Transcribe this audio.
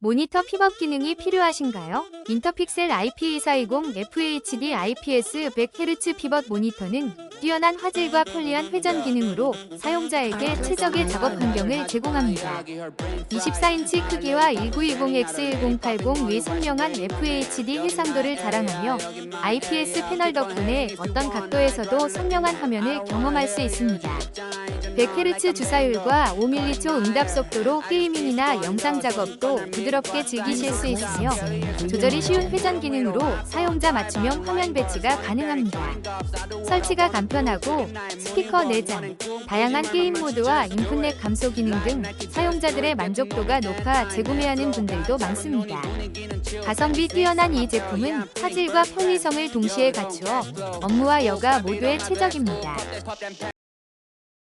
모니터 픽업 기능이 필요하신가요? 인터픽셀 IP2420 FHD IPS 100Hz 피벗 모니터는 뛰어난 화질과 편리한 회전 기능으로 사용자에게 최적의 작업 환경을 제공합니다. 24인치 크기와 1920X1080 위 선명한 FHD 해상도를 자랑하며 IPS 패널 덕분에 어떤 각도에서도 선명한 화면을 경험할 수 있습니다. 100Hz 주사율과 5m초 응답 속도로 게이밍이나 영상 작업도 부드럽게 즐기실 수 있으며 조절이 쉬운 회전 기능으로 사용자 맞춤형 화면 배치가 가능합니다. 설치가 간편하고 스피커 4장, 다양한 게임 모드와 인풋넷 감소 기능 등 사용자들의 만족도가 높아 재구매하는 분들도 많습니다. 가성비 뛰어난 이 제품은 화질과 편리성을 동시에 갖추어 업무와 여가 모두에 최적입니다.